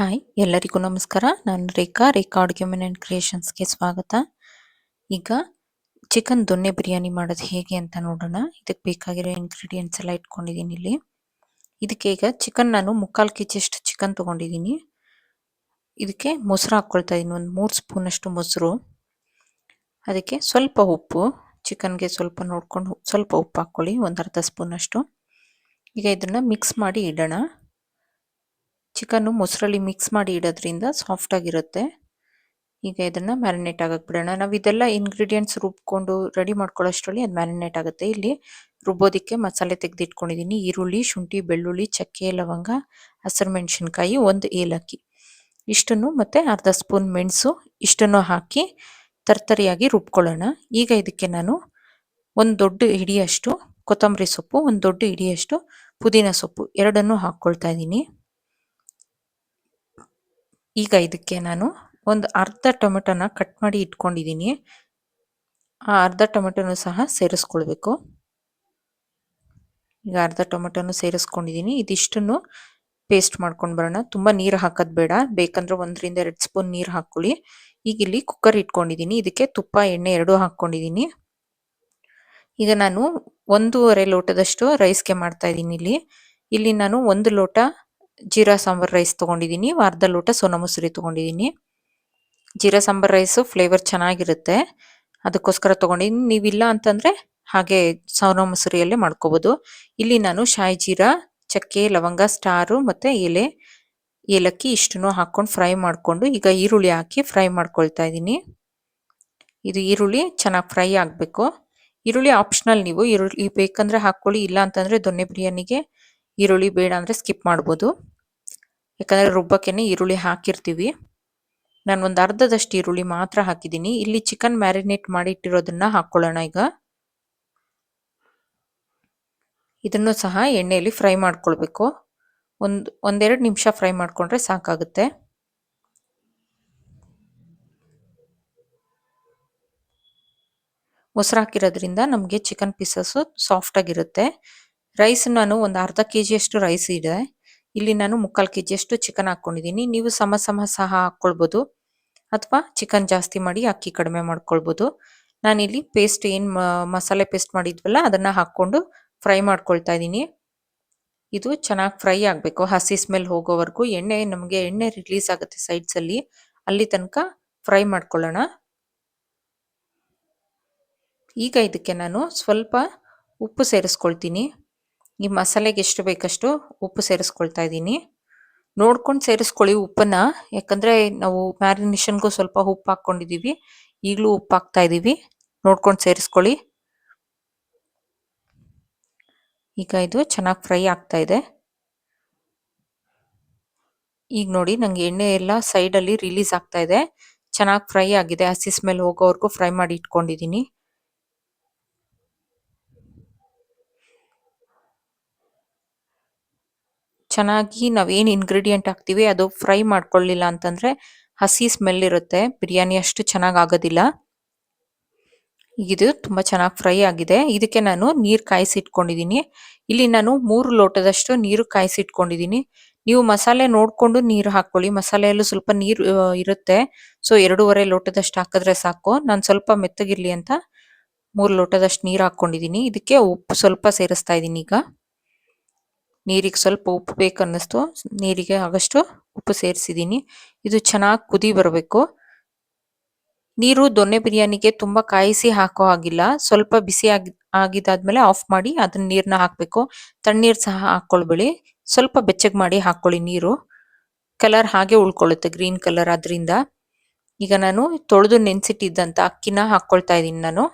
Hi, ಎಲ್ಲರಿಗೂ ನಮಸ್ಕಾರ. ನಾನು ರೇಖಾ ರೇಖಾ ಅಡುಗೆ ಮನೆ ಆ್ಯಂಡ್ ಕ್ರಿಯೇಷನ್ಸ್ಗೆ ಸ್ವಾಗತ. ಈಗ ಚಿಕನ್ ದೊನ್ನೆ ಬಿರಿಯಾನಿ ಮಾಡೋದು ಹೇಗೆ ಅಂತ ನೋಡೋಣ. ಇದಕ್ಕೆ ಬೇಕಾಗಿರೋ ಇಂಗ್ರೀಡಿಯೆಂಟ್ಸ್ ಎಲ್ಲ ಇಟ್ಕೊಂಡಿದ್ದೀನಿ ಇಲ್ಲಿ. ಇದಕ್ಕೆ ಈಗ ಚಿಕನ್ ನಾನು ಮುಕ್ಕಾಲು ಕೆ ಜಿಯಷ್ಟು ಚಿಕನ್ ತೊಗೊಂಡಿದ್ದೀನಿ. ಇದಕ್ಕೆ ಮೊಸರು ಹಾಕ್ಕೊಳ್ತಾ ಇದ್ದೀನಿ ಒಂದು ಮೂರು ಸ್ಪೂನಷ್ಟು ಮೊಸರು. ಅದಕ್ಕೆ ಸ್ವಲ್ಪ ಉಪ್ಪು ಚಿಕನ್ಗೆ ಸ್ವಲ್ಪ ನೋಡ್ಕೊಂಡು ಸ್ವಲ್ಪ ಉಪ್ಪು ಹಾಕ್ಕೊಳ್ಳಿ, ಒಂದು ಅರ್ಧ ಸ್ಪೂನಷ್ಟು ಈಗ ಇದನ್ನು ಮಿಕ್ಸ್ ಮಾಡಿ ಇಡೋಣ. ಚಿಕನ್ನು ಮೊಸರಲ್ಲಿ ಮಿಕ್ಸ್ ಮಾಡಿ ಇಡೋದ್ರಿಂದ ಸಾಫ್ಟ್ ಆಗಿರುತ್ತೆ. ಈಗ ಇದನ್ನು ಮ್ಯಾರಿನೇಟ್ ಆಗಕ್ಕೆ ಬಿಡೋಣ. ನಾವು ಇದೆಲ್ಲ ಇಂಗ್ರೀಡಿಯೆಂಟ್ಸ್ ರುಬ್ಕೊಂಡು ರೆಡಿ ಮಾಡ್ಕೊಳ್ಳೋಷ್ಟರಲ್ಲಿ ಅದು ಮ್ಯಾರಿನೇಟ್ ಆಗುತ್ತೆ. ಇಲ್ಲಿ ರುಬ್ಬೋದಕ್ಕೆ ಮಸಾಲೆ ತೆಗೆದಿಟ್ಕೊಂಡಿದ್ದೀನಿ ಈರುಳ್ಳಿ, ಶುಂಠಿ, ಬೆಳ್ಳುಳ್ಳಿ, ಚಕ್ಕೆ, ಲವಂಗ, ಹಸಿರು ಮೆಣಸಿನ್ಕಾಯಿ, ಒಂದು ಏಲಕ್ಕಿ. ಇಷ್ಟನ್ನು ಮತ್ತು ಅರ್ಧ ಸ್ಪೂನ್ ಮೆಣಸು ಇಷ್ಟನ್ನು ಹಾಕಿ ತರ್ತರಿಯಾಗಿ ರುಬ್ಕೊಳ್ಳೋಣ. ಈಗ ಇದಕ್ಕೆ ನಾನು ಒಂದು ದೊಡ್ಡ ಹಿಡಿಯಷ್ಟು ಕೊತ್ತಂಬರಿ ಸೊಪ್ಪು, ಒಂದು ದೊಡ್ಡ ಹಿಡಿಯಷ್ಟು ಪುದೀನ ಸೊಪ್ಪು ಎರಡನ್ನೂ ಹಾಕ್ಕೊಳ್ತಾ ಇದ್ದೀನಿ ಈಗ ಇದಕ್ಕೆ ನಾನು ಒಂದು ಅರ್ಧ ಟೊಮೆಟೊನ ಕಟ್ ಮಾಡಿ ಇಟ್ಕೊಂಡಿದ್ದೀನಿ. ಆ ಅರ್ಧ ಟೊಮೆಟೊನು ಸಹ ಸೇರಿಸ್ಕೊಳ್ಬೇಕು. ಈಗ ಅರ್ಧ ಟೊಮೆಟೊನು ಸೇರಿಸ್ಕೊಂಡಿದ್ದೀನಿ. ಇದಿಷ್ಟನ್ನು ಪೇಸ್ಟ್ ಮಾಡ್ಕೊಂಡು ಬರೋಣ. ತುಂಬ ನೀರು ಹಾಕೋದು ಬೇಡ. ಬೇಕಂದ್ರೆ ಒಂದರಿಂದ ಎರಡು ಸ್ಪೂನ್ ನೀರು ಹಾಕ್ಕೊಳ್ಳಿ. ಈಗ ಇಲ್ಲಿ ಕುಕ್ಕರ್ ಇಟ್ಕೊಂಡಿದ್ದೀನಿ. ಇದಕ್ಕೆ ತುಪ್ಪ, ಎಣ್ಣೆ ಎರಡೂ ಹಾಕ್ಕೊಂಡಿದ್ದೀನಿ. ಈಗ ನಾನು ಒಂದೂವರೆ ಲೋಟದಷ್ಟು ರೈಸ್ಗೆ ಮಾಡ್ತಾ ಇದ್ದೀನಿ ಇಲ್ಲಿ. ಇಲ್ಲಿ ನಾನು ಒಂದು ಲೋಟ ಜೀರಾ ಸಾಂಬಾರ್ ರೈಸ್ ತೊಗೊಂಡಿದ್ದೀನಿ ಅರ್ಧ ಲೋಟ ಸೋನಾ ಮಸೂರಿ ತೊಗೊಂಡಿದ್ದೀನಿ. ಜೀರಾ ಸಾಂಬಾರ್ ರೈಸು ಫ್ಲೇವರ್ ಚೆನ್ನಾಗಿರುತ್ತೆ, ಅದಕ್ಕೋಸ್ಕರ ತೊಗೊಂಡಿದ್ದೀನಿ. ನೀವಿಲ್ಲ ಅಂತಂದರೆ ಹಾಗೆ ಸೋನಾ ಮಸೂರಿಯಲ್ಲೇ ಮಾಡ್ಕೋಬೋದು. ಇಲ್ಲಿ ನಾನು ಶಾಯಿ ಜೀರಾ, ಚಕ್ಕೆ, ಲವಂಗ, ಸ್ಟಾರು ಮತ್ತು ಎಲೆ, ಏಲಕ್ಕಿ ಇಷ್ಟನ್ನು ಹಾಕ್ಕೊಂಡು ಫ್ರೈ ಮಾಡಿಕೊಂಡು ಈಗ ಈರುಳ್ಳಿ ಹಾಕಿ ಫ್ರೈ ಮಾಡ್ಕೊಳ್ತಾ ಇದ್ದೀನಿ. ಇದು ಈರುಳ್ಳಿ ಚೆನ್ನಾಗಿ ಫ್ರೈ ಆಗಬೇಕು. ಈರುಳ್ಳಿ ಆಪ್ಷನಲ್ ನೀವು, ಈರುಳ್ಳಿ ಬೇಕಂದರೆ ಹಾಕ್ಕೊಳ್ಳಿ, ಇಲ್ಲ ಅಂತಂದರೆ ದೊನ್ನೆ ಬಿರಿಯಾನಿಗೆ ಈರುಳ್ಳಿ ಬೇಡ ಅಂದರೆ ಸ್ಕಿಪ್ ಮಾಡ್ಬೋದು. ಯಾಕಂದರೆ ರುಬ್ಬಕ್ಕೇನೆ ಈರುಳ್ಳಿ ಹಾಕಿರ್ತೀವಿ. ನಾನು ಒಂದು ಅರ್ಧದಷ್ಟು ಈರುಳ್ಳಿ ಮಾತ್ರ ಹಾಕಿದ್ದೀನಿ. ಇಲ್ಲಿ ಚಿಕನ್ ಮ್ಯಾರಿನೇಟ್ ಮಾಡಿ ಇಟ್ಟಿರೋದನ್ನ ಹಾಕ್ಕೊಳ್ಳೋಣ ಈಗ. ಇದನ್ನು ಸಹ ಎಣ್ಣೆಯಲ್ಲಿ ಫ್ರೈ ಮಾಡ್ಕೊಳ್ಬೇಕು. ಒಂದು, ಒಂದೆರಡು ನಿಮಿಷ ಫ್ರೈ ಮಾಡಿಕೊಂಡ್ರೆ ಸಾಕಾಗುತ್ತೆ. ಮೊಸರು ಹಾಕಿರೋದ್ರಿಂದ ನಮಗೆ ಚಿಕನ್ ಪೀಸಸ್ಸು ಸಾಫ್ಟಾಗಿರುತ್ತೆ ರೈಸ್ ನಾನು ಒಂದು ಅರ್ಧ ಕೆ ಜಿಯಷ್ಟು ರೈಸ್ ಇದೆ. ಇಲ್ಲಿ ನಾನು ಮುಕ್ಕಾಲು ಕೆ ಜಿಯಷ್ಟು ಚಿಕನ್ ಹಾಕ್ಕೊಂಡಿದ್ದೀನಿ ನೀವು ಸಮ ಸಮ ಸಹ ಹಾಕ್ಕೊಳ್ಬೋದು. ಅಥವಾ ಚಿಕನ್ ಜಾಸ್ತಿ ಮಾಡಿ ಅಕ್ಕಿ ಕಡಿಮೆ ಮಾಡ್ಕೊಳ್ಬೋದು. ನಾನಿಲ್ಲಿ ಪೇಸ್ಟ್ ಏನು ಮಸಾಲೆ ಪೇಸ್ಟ್ ಮಾಡಿದ್ವಲ್ಲ, ಅದನ್ನು ಹಾಕ್ಕೊಂಡು ಫ್ರೈ ಮಾಡ್ಕೊಳ್ತಾ ಇದ್ದೀನಿ ಇದು ಚೆನ್ನಾಗಿ ಫ್ರೈ ಆಗಬೇಕು. ಹಸಿ ಸ್ಮೆಲ್ ಹೋಗೋವರೆಗೂ ಎಣ್ಣೆ, ನಮಗೆ ಎಣ್ಣೆ ರಿಲೀಸ್ ಆಗುತ್ತೆ ಸೈಡ್ಸಲ್ಲಿ ಅಲ್ಲಿ. ತನಕ ಫ್ರೈ ಮಾಡ್ಕೊಳ್ಳೋಣ. ಈಗ ಇದಕ್ಕೆ ನಾನು ಸ್ವಲ್ಪ ಉಪ್ಪು ಸೇರಿಸ್ಕೊಳ್ತೀನಿ. ಈ ಮಸಾಲೆಗೆ ಎಷ್ಟು ಬೇಕಷ್ಟು ಉಪ್ಪು ಸೇರಿಸ್ಕೊಳ್ತಾ ಇದ್ದೀನಿ. ನೋಡ್ಕೊಂಡು ಸೇರಿಸ್ಕೊಳ್ಳಿ ಉಪ್ಪನ್ನ. ಯಾಕಂದರೆ ನಾವು ಮ್ಯಾರಿನೇಷನ್ಗೂ ಸ್ವಲ್ಪ ಉಪ್ಪು ಹಾಕ್ಕೊಂಡಿದ್ದೀವಿ ಈಗಲೂ ಉಪ್ಪು ಹಾಕ್ತಾ ಇದ್ದೀವಿ ನೋಡ್ಕೊಂಡು ಸೇರಿಸ್ಕೊಳ್ಳಿ. ಈಗ ಇದು ಚೆನ್ನಾಗಿ ಫ್ರೈ ಆಗ್ತಾ ಇದೆ. ಈಗ ನೋಡಿ, ನಂಗೆ ಎಣ್ಣೆ ಎಲ್ಲ ಸೈಡಲ್ಲಿ ರಿಲೀಸ್ ಆಗ್ತಾ ಇದೆ. ಚೆನ್ನಾಗಿ ಫ್ರೈ ಆಗಿದೆ. ಹಸಿ ಸ್ಮೆಲ್ ಹೋಗೋವರೆಗೂ ಫ್ರೈ ಮಾಡಿ ಇಟ್ಕೊಂಡಿದ್ದೀನಿ ಚೆನ್ನಾಗಿ ನಾವೇನು ಇಂಗ್ರೀಡಿಯೆಂಟ್ ಹಾಕ್ತೀವಿ, ಅದು ಫ್ರೈ ಮಾಡ್ಕೊಳ್ಳಿಲ್ಲ ಅಂತಂದರೆ ಹಸಿ ಸ್ಮೆಲ್ ಇರುತ್ತೆ. ಬಿರಿಯಾನಿ ಅಷ್ಟು ಚೆನ್ನಾಗಿ ಆಗೋದಿಲ್ಲ. ಇದು ತುಂಬ ಚೆನ್ನಾಗಿ ಫ್ರೈ ಆಗಿದೆ. ಇದಕ್ಕೆ ನಾನು ನೀರು ಕಾಯಿಸಿ ಇಟ್ಕೊಂಡಿದ್ದೀನಿ ಇಲ್ಲಿ ನಾನು ಮೂರು ಲೋಟದಷ್ಟು ನೀರು ಕಾಯಿಸಿ ಇಟ್ಕೊಂಡಿದ್ದೀನಿ ನೀವು ಮಸಾಲೆ ನೋಡಿಕೊಂಡು ನೀರು ಹಾಕ್ಕೊಳ್ಳಿ. ಮಸಾಲೆಯಲ್ಲೂ ಸ್ವಲ್ಪ ನೀರು ಇರುತ್ತೆ. ಸೊ, ಎರಡೂವರೆ ಲೋಟದಷ್ಟು ಹಾಕಿದ್ರೆ ಸಾಕು. ನಾನು ಸ್ವಲ್ಪ ಮೆತ್ತಗಿರಲಿ ಅಂತ ಮೂರು ಲೋಟದಷ್ಟು ನೀರು ಹಾಕ್ಕೊಂಡಿದ್ದೀನಿ ಇದಕ್ಕೆ ಉಪ್ಪು ಸ್ವಲ್ಪ ಸೇರಿಸ್ತಾ ಇದ್ದೀನಿ ಈಗ. ನೀರಿಗೆ ಸ್ವಲ್ಪ ಉಪ್ಪು ಬೇಕು ಅನ್ನಿಸ್ತು ನೀರಿಗೆ ಆಗಷ್ಟು ಉಪ್ಪು ಸೇರಿಸಿದ್ದೀನಿ. ಇದು ಚೆನ್ನಾಗಿ ಕುದಿ ಬರಬೇಕು. ನೀರು ದೊನ್ನೆ ಬಿರಿಯಾನಿಗೆ ತುಂಬ ಕಾಯಿಸಿ ಹಾಕೋ ಹಾಗಿಲ್ಲ. ಸ್ವಲ್ಪ ಬಿಸಿ ಆಗಿ ಆಗಿದಾದ್ಮೇಲೆ ಆಫ್ ಮಾಡಿ ಅದನ್ನ ನೀರನ್ನ ಹಾಕಬೇಕು. ತಣ್ಣೀರು ಸಹ ಹಾಕೊಳ್ಬೇಡಿ ಸ್ವಲ್ಪ ಬೆಚ್ಚಗೆ ಮಾಡಿ ಹಾಕ್ಕೊಳ್ಳಿ ನೀರು. ಕಲರ್ ಹಾಗೆ ಉಳ್ಕೊಳ್ಳುತ್ತೆ ಗ್ರೀನ್ ಕಲರ್ ಅದರಿಂದ ಈಗ ನಾನು ತೊಳೆದು ನೆನೆಸಿಟ್ಟಿದ್ದಂಥ ಅಕ್ಕಿನ ಹಾಕ್ಕೊಳ್ತಾ ಇದ್ದೀನಿ ನಾನು.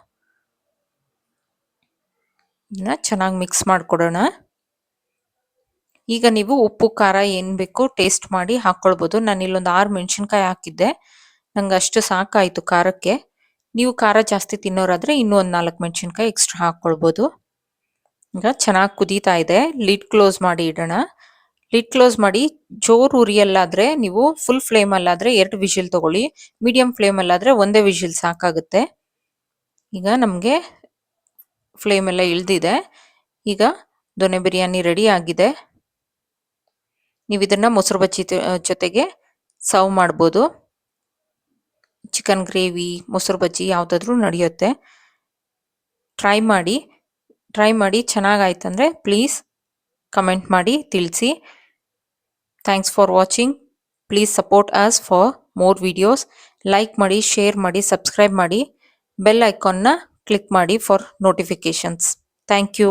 ಚೆನ್ನಾಗಿ ಮಿಕ್ಸ್ ಮಾಡಿಕೊಡೋಣ. ಈಗ ನೀವು ಉಪ್ಪು, ಖಾರ ಏನು ಬೇಕು ಟೇಸ್ಟ್ ಮಾಡಿ ಹಾಕ್ಕೊಳ್ಬೋದು ನಾನು ಇಲ್ಲೊಂದು ಆರು ಮೆಣಸಿನ್ಕಾಯಿ ಹಾಕಿದ್ದೆ. ನಂಗೆ ಅಷ್ಟು ಸಾಕಾಯಿತು ಖಾರಕ್ಕೆ. ನೀವು ಖಾರ ಜಾಸ್ತಿ ತಿನ್ನೋರಾದರೆ ಇನ್ನೂ ಒಂದು ನಾಲ್ಕು ಮೆಣಸಿನ್ಕಾಯಿ ಎಕ್ಸ್ಟ್ರಾ ಹಾಕ್ಕೊಳ್ಬೋದು ಈಗ ಚೆನ್ನಾಗಿ ಕುದೀತಾ ಇದೆ. ಲಿಡ್ ಕ್ಲೋಸ್ ಮಾಡಿ ಇಡೋಣ. ಲಿಡ್ ಕ್ಲೋಸ್ ಮಾಡಿ ಜೋರು ಉರಿಯಲ್ಲಾದರೆ ನೀವು ಫುಲ್ ಫ್ಲೇಮಲ್ಲಾದರೆ ಎರಡು ವಿಜಿಲ್ ತಗೊಳ್ಳಿ. ಮೀಡಿಯಂ ಫ್ಲೇಮಲ್ಲಾದರೆ ಒಂದೇ ವಿಜಿಲ್ ಸಾಕಾಗುತ್ತೆ. ಈಗ ನಮಗೆ ಫ್ಲೇಮೆಲ್ಲ ಇಳ್ದಿದೆ. ಈಗ ದೊನೆ ಬಿರಿಯಾನಿ ರೆಡಿ ಆಗಿದೆ. ನೀವು ಇದನ್ನ ಮೊಸರು ಬಜ್ಜಿ ಜೊತೆಗೆ ಸರ್ವ್ ಮಾಡ್ಬೋದು. ಚಿಕನ್ ಗ್ರೇವಿ, ಮೊಸರು ಬಜ್ಜಿ ಯಾವುದಾದ್ರೂ ನಡೆಯುತ್ತೆ. ಟ್ರೈ ಮಾಡಿ ಟ್ರೈ ಮಾಡಿ ಚೆನ್ನಾಗಾಯ್ತಂದರೆ ಪ್ಲೀಸ್ ಕಮೆಂಟ್ ಮಾಡಿ, ತಿಳಿಸಿ. Thanks for watching. Please support us for more videos. Like ಮಾಡಿ, ಶೇರ್ ಮಾಡಿ, ಸಬ್ಸ್ಕ್ರೈಬ್ ಮಾಡಿ. ಬೆಲ್ ಐಕಾನ್ನ ಕ್ಲಿಕ್ ಮಾಡಿ ಫಾರ್ ನೋಟಿಫಿಕೇಷನ್ಸ್. Thank you.